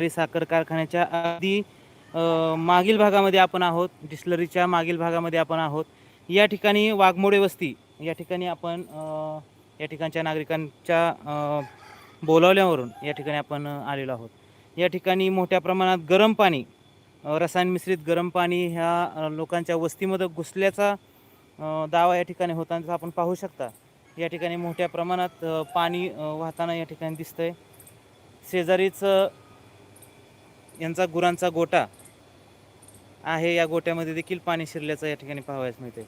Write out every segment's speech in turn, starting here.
Distillery साखर कारखान्याच्या अगदी मागील भागामध्ये आपण आहोत डिस्लरीच्या मागील भागामध्ये आपण आहोत. या ठिकाणी वाघमोडे वस्ती या ठिकाणी आपण या ठिकाणच्या नागरिकांच्या बोलावल्यावरून या ठिकाणी आपण आलेलो आहोत. या ठिकाणी मोठ्या प्रमाणात गरम पाणी रसायन मिश्रित गरम पाणी ह्या लोकांच्या वस्तीमध्ये घुसल्याचा दावा या ठिकाणी होताना आपण पाहू शकता. या ठिकाणी मोठ्या प्रमाणात पाणी वाहताना या ठिकाणी दिसतंय. शेजारीच यांचा गुरांचा गोटा आहे. या गोट्यामध्ये देखील पाणी शिरल्याचं या ठिकाणी पाहावयास मिळते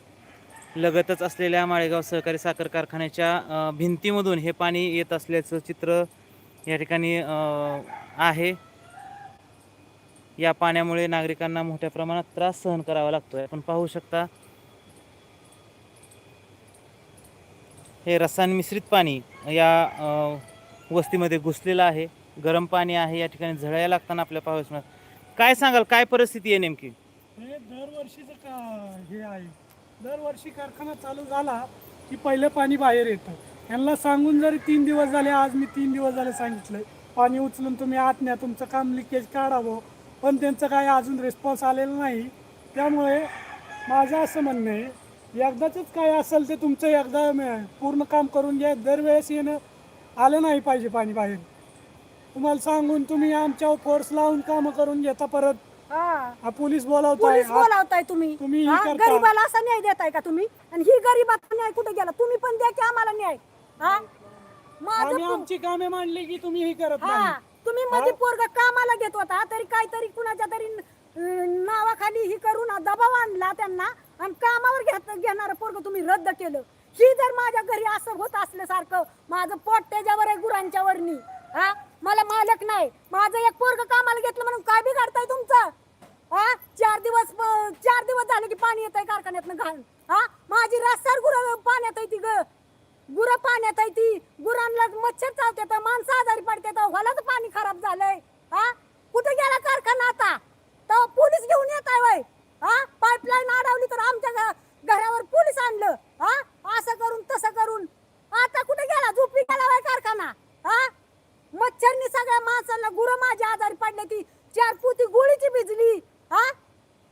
लगतच असलेल्या माळेगाव सहकारी साखर कारखान्याच्या भिंतीमधून हे पाणी येत असल्याचं चित्र या ठिकाणी आहे. या पाण्यामुळे नागरिकांना मोठ्या प्रमाणात त्रास सहन करावा लागतोय. आपण पाहू शकता हे रसायन मिश्रित पाणी या वस्तीमध्ये घुसलेलं आहे. गरम पाणी आहे या ठिकाणी झळायला लागताना आपल्या पाऊस काय सांगाल काय परिस्थिती आहे नेमकी? हे दरवर्षीचं का हे आहे? दरवर्षी कारखाना चालू झाला की पहिलं पाणी बाहेर येतं. यांना सांगून जरी तीन दिवस झाले आज मी तीन दिवस झाले सांगितलंय. पाणी उचलून तुम्ही आत न्या तुमचं काम लिकेज काढावं. पण त्यांचं काय अजून रिस्पॉन्स आलेला नाही. त्यामुळे माझं असं म्हणणं आहे एकदाचंच काय असेल ते तुमचं एकदा पूर्ण काम करून घ्या. दरवेळेस येणं आलं नाही पाहिजे पाणी बाहेर. तुम्हाला सांगून तुम्ही आमच्यावर फोर्स लावून कामं करून घेता परत. हा. हा पोलीस बोलावताय. पोलीस बोलावताय तुम्ही. तुम्ही हे हा? करता. गरीबाला असा न्याय देताय का तुम्ही? आणि ही गरीबाचा न्याय कुठे गेला? तुम्ही पण द्या की आम्हाला न्याय. हा? माझं आम्ही पो- आमची कामे मांडली की तुम्ही हे करत हा. नाही. तुम्ही मध्ये पोरग कामाला घेत होता. तरी काहीतरी कुणाच्या तरी अं, नावाखाली ही करून दबाव आणला त्यांना. आणि कामावर घेत घेणार पोरग तुम्ही रद्द केलं. ही जर माझ्या घरी असं होत असल्यासारखं माझं पोट त्याच्यावर आहे गुरांच्या वरनी. हा? मला मालक नाही. माझं एक पोरग कामाला घेतलं म्हणून काय बिघडताय तुमचं? हा? चार दिवस चार दिवस झाले की पाणी येत आहे कारखान्यातनं घाण. हा? माझी रस्त्यावर गुरं पाण्यात आहे ती ग. गुरं पाण्यात आहे ती. गुरांना मच्छर चावतात माणसं आजारी पडतात होलाच पाणी खराब झालंय. हा? कुठे गेला कारखाना आता? तर पोलीस घेऊन येत आहे वय. हा? पाईपलाईन अडवली तर आमच्या घरावर पोलीस आणलं. हा? असं करून तसं करून. आता कुठे गेला मच्छरनी सगळ्या माणसांना गुरं माझी आजारी पडले ती चार पुती गोळीची भिजली हा?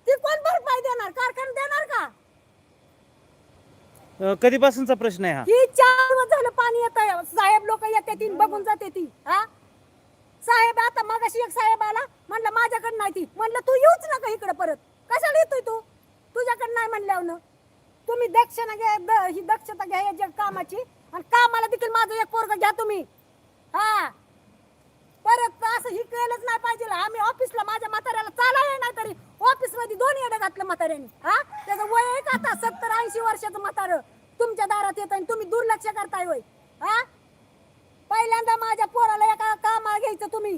ती कोण भरपाई देणार? कारखाना देणार का? अ, कधीपासूनचा प्रश्न आहे हा? ही चार दिवस झालं पाणी येत साहेब लोक येते ती बघून जाते ती हा? साहेब आता मागाशी एक साहेब आला म्हणलं माझ्याकडे नाही ती. म्हणलं तू येऊच नका इकडे परत. कशाला येतोय तू? तुझ्याकडे नाही म्हणल्यावर. तुम्ही दक्षता घ्या द- ही दक्षता घ्या या जग कामाची. आणि कामाला देखील माझं एक पोरग घ्या तुम्ही. हा? असं ही केलंच नाही पाहिजे. आम्ही ऑफिसला माझ्या म्हाताऱ्याला चालाय नाही तरी ऑफिसमध्ये दोन येडं घातलं म्हाताऱ्याने. हा? त्याचं वय आहे का आता? सत्तर ऐंशी वर्षाचं म्हातारं. तुमच्या दारात येत आणि तुम्ही दुर्लक्ष करताय वय हा? पहिल्यांदा माझ्या पोराला एका कामाला घ्यायचं तुम्ही.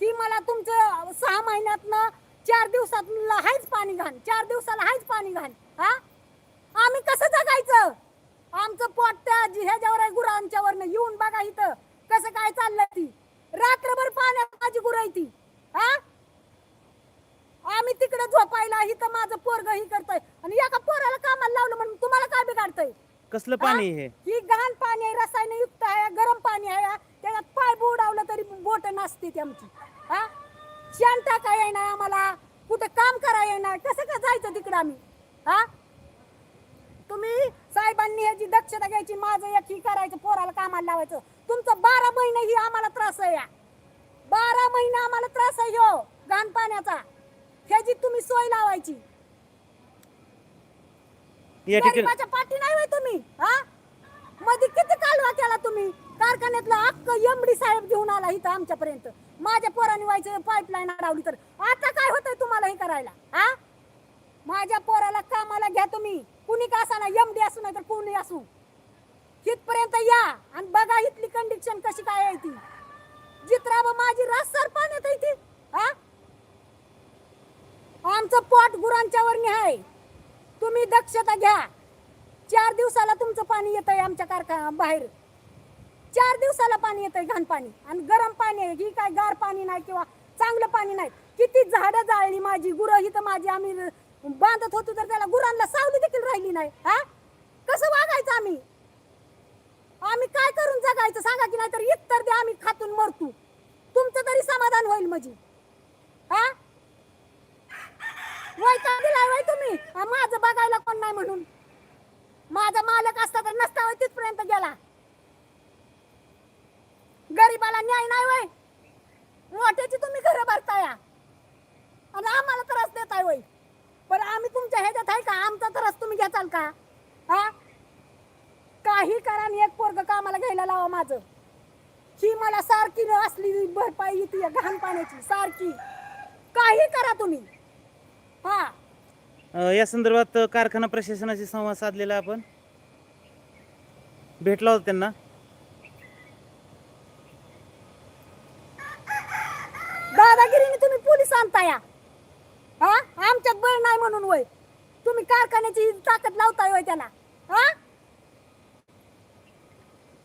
की मला तुमचं सहा महिन्यातनं चार दिवसात हायच पाणी घाण. चार दिवसाला हायच पाणी घाण. हा? आम्ही कसं जगायचं? आमचं पोट त्या जी- ह्याच्यावर आहे गुरांच्यावर येऊन बघा इथं कसं काय चाललंय ती. रात्रभर पाण्यात माझी गुरं आहे ती. हा? आम्ही तिकडे झोपायला इथं माझं पोरग ही करतोय. आणि एका पोराला कामाला लावलं म्हणून तुम्हाला काय बिघडतंय? कसलं पाणी आहे हे? ही घाण पाणी आहे रसायन युक्त आहे गरम पाणी आहे त्याच्यात पाय बुडावलं तरी बोट नसते ती आमची. हा? शेण टाका येणार आम्हाला? कुठे काम करा येणार कसं का जायचं तिकडं आम्ही? हा? तुम्ही साहेबांनी ह्याची दक्षता घ्यायची माझं एक ही करायचं पोराला कामाला लावायचं. तुमचं बारा महिने ही आम्हाला त्रास आहे या. बारा महिने आम्हाला त्रास आहे ह्यो घाण पाण्याचा ह्याची तुम्ही सोय लावायची. या ठिकाणी गरिबाच्या पाठी नाही होय तुम्ही हा? मध्ये किती कालवा केला तुम्ही? कारखान्यातलं अख्ख एमडी साहेब घेऊन आला इथं आमच्यापर्यंत. माझ्या पोराने व्हायचं पाईपलाईन अडवली तर. आता काय होतंय तुम्हाला हे करायला हा? माझ्या पोराला कामाला घ्या तुम्ही. कुणी का असा ना एमडी असू नाही तर कुणी असू. तिथपर्यंत या आणि बघा इथली कंडिशन कशी काय आहे ती. जित्राबा माझी रास सर पाण्यात आहे ती हा? आमचं पोट गुरांच्या वरनी आहे. तुम्ही दक्षता घ्या. चार दिवसाला तुमचं पाणी येत आहे आमच्या कारखाना बाहेर. चार दिवसाला पाणी येत आहे घाण पाणी. आणि गरम पाणी आहे. ही काय गार पाणी नाही किंवा चांगलं पाणी नाही. किती झाडं जाळली माझी. गुरं ही तर माझी. आम्ही बांधत होतो तर त्याला गुरांना सावली देखील राहिली नाही हा? कसं वागायचं आम्ही? आम्ही काय करून जगायचं? सांगा की नाही तर इतर द्या आम्ही खातून मरतो. तुमचं तरी समाधान होईल म्हणजे. हा? वैताग दिलाय वय तुम्ही? माझं बघायला कोण नाही म्हणून. माझा मालक असता तर नसता होय तिथपर्यंत गेला. गरीबाला न्याय नाही वय. मोठ्याची तुम्ही घरं भरताय. आणि आम्हाला त्रास देताय वय. पण आम्ही तुमच्या ह्याच्यात आहे का? आमचा त्रास तुम्ही घेताल का? हा? काही करा आणि एक पोरग कामाला घ्यायला लावा माझं. ही मला सारखी न असली भरपाई येते घाण पाण्याची सारखी. काही करा तुम्ही. हा. अ, या संदर्भात अ, कारखाना प्रशासनाशी संवाद साधलेला आपण. भेटला होता त्यांना. दादागिरीने तुम्ही पोलीस आणताय. हा? आमच्यात बळ नाही म्हणून वय तुम्ही कारखान्याची ताकद लावताय वय त्याला. हा?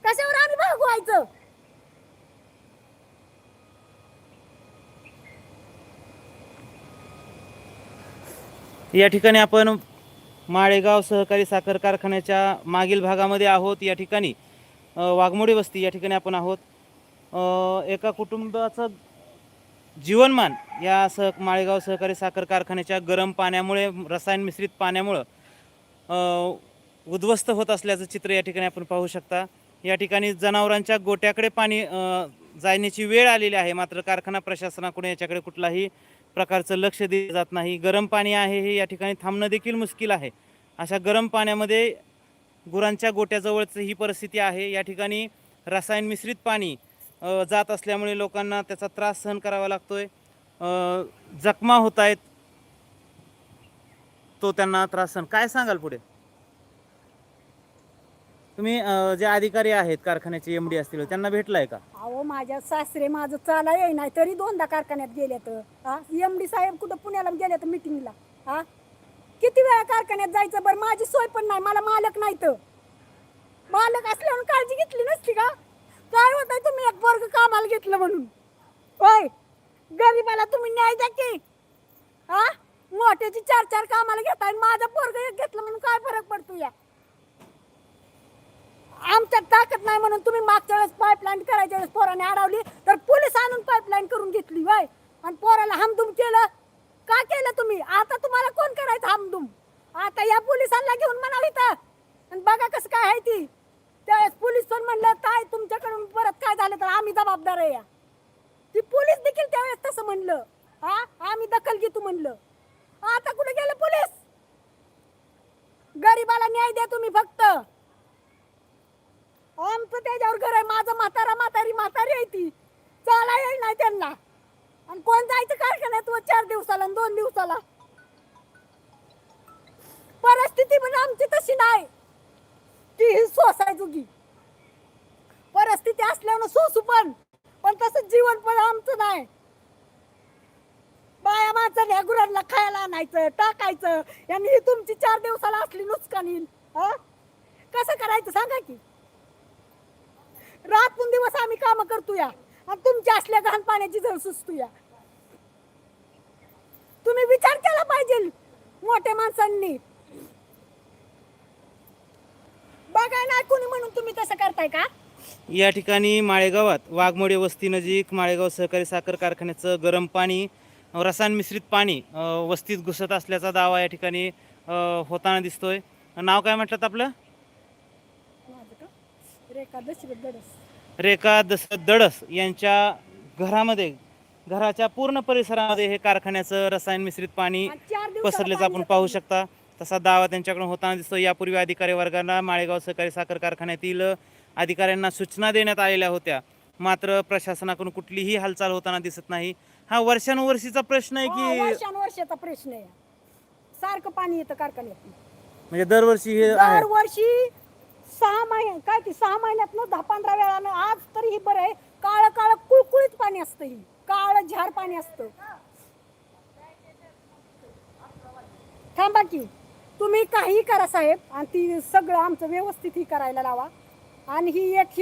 कशावर आम्ही भागवायचं? या ठिकाणी आपण माळेगाव सहकारी साखर कारखान्याच्या मागील भागामध्ये आहोत. या ठिकाणी वाघमोडी वस्ती या ठिकाणी आपण आहोत. एका कुटुंबाचं जीवनमान या सह माळेगाव सहकारी साखर कारखान्याच्या गरम पाण्यामुळे रसायन मिश्रित पाण्यामुळं उद्ध्वस्त होत असल्याचं चित्र या ठिकाणी आपण पाहू शकता. या ठिकाणी जनावरांच्या गोट्याकडे पाणी जाण्याची वेळ आलेली आहे. मात्र कारखाना प्रशासनाकडून याच्याकडे कुठलाही प्रकारचं लक्ष दिलं जात नाही. गरम पाणी आहे हे या ठिकाणी थांबणं देखील मुश्किल आहे. अशा गरम पाण्यामध्ये गुरांच्या गोट्याजवळच ही परिस्थिती आहे. या ठिकाणी रसायन मिश्रित पाणी जात असल्यामुळे लोकांना त्याचा त्रास सहन करावा लागतोय. जखमा होत आहेत. तो त्यांना त्रास सहन काय सांगाल पुढे? तुम्ही जे अधिकारी आहेत कारखान्याचे एम डी असतील त्यांना भेटलाय का? अहो माझ्या सासरे माझं चाला येई नाही तरी दोनदा कारखान्यात गेले तर हा एम डी साहेब कुठं पुण्याला गेले तर मिटिंगला हा किती वेळा कारखान्यात जायचं बरं? माझी सोय पण नाही मला मालक नाही तर मालक असल्यावर काळजी घेतली नसती का? काय होत तुम्ही? एक वर्ग कामाला घेतलं म्हणून. होय गरीबाला तुम्ही न्याय द्या की. हा? मोठ्याची चार चार कामाला घेताय आणि माझा पोरग एक घेतलं म्हणून काय फरक पडतो या? आमच्यात ताकद नाही म्हणून तुम्ही मागच्या वेळेस पाईपलाईन करायच्या वेळेस पोराने अडवली तर पोलीस आणून पाईपलाईन करून घेतली वय आणि पोराला हमदुम केलं. का केलं तुम्ही? आता तुम्हाला कोण करायचं हमदुम? आता या पोलिसांना घेऊन म्हणावं इथं. आणि बघा कसं काय आहे ती. त्यावेळेस पोलीस पण म्हणलं काय तुमच्याकडून परत काय झालं तर आम्ही जबाबदार आहे या. ती पोलीस देखील त्यावेळेस तसं म्हणलं. हा आम्ही दखल घेतो म्हणलं. आता कुठे गेलं पोलीस? गरीबाला न्याय द्या तुम्ही फक्त. आमचं त्याच्यावर घर आहे माझं म्हातारा म्हातारी म्हातारी आहे ती. चाला येईल नाही त्यांना. आणि कोण जायचं कारखान्यात व चार दिवसाला आणि दोन दिवसाला? परिस्थिती पण आमची तशी नाही. ती ही सोसायचुकी परिस्थिती असल्यानं सोसू पण पण तसं जीवन पण आमचं नाही. बाया माणसाने गुरांना खायला आणायचं टाकायचं यांनी ही तुमची चार दिवसाला असली नुकसान हा? कसं करायचं सांगा की? रातून दिवस आम्ही काम करतो या आणि तुमच्या असल्या घाण पाण्याची जर सुचतो या तुम्ही विचार केला पाहिजे मोठ्या माणसांनी. नाही कोणी म्हणून तुम्ही तसं करताय का? या ठिकाणी माळेगावात वाघमोडे वस्ती नजीक माळेगाव सहकारी साखर कारखान्याचं गरम पाणी रसायन मिश्रित पाणी अ, वस्तीत घुसत असल्याचा दावा या ठिकाणी अ, होताना दिसतोय. नाव काय म्हटलं आपलं? माझं का? रेखा दशरथ दडस रेखा दस दडस यांच्या घरामध्ये घराच्या पूर्ण परिसरामध्ये हे कारखान्याचं रसायन मिश्रित पाणी आणि चार दिवसाला पसरल्याचं पाणी आपण पाहू. शकता. तसा दावा त्यांच्याकडून होताना दिसतो यापूर्वी अधिकारी वर्गांना माळेगाव सहकारी साखर कारखान्यातील अधिकाऱ्यांना सूचना देण्यात आलेल्या होत्या. मात्र प्रशासनाकडून कुठलीही हालचाल होताना दिसत नाही. हा वर्षानुवर्षीचा प्रश्न आहे हो, की वर्षानुवर्षाचा प्रश्न आहे. सारखं पाणी येतं कारखान्यात. म्हणजे दरवर्षी हे आहे. दरवर्षी सहा महिने काय की सहा महिन्यात दहा पंधरा वेळानं आज तरी ही बरं आहे. काळं काळं कुळकुळीत पाणी असतं ही. काळं झार पाणी असतं. थांबा की. तुम्ही काही करा साहेब आणि ती सगळं आमचं व्यवस्थित ही करायला लावा. आणि ही एक ही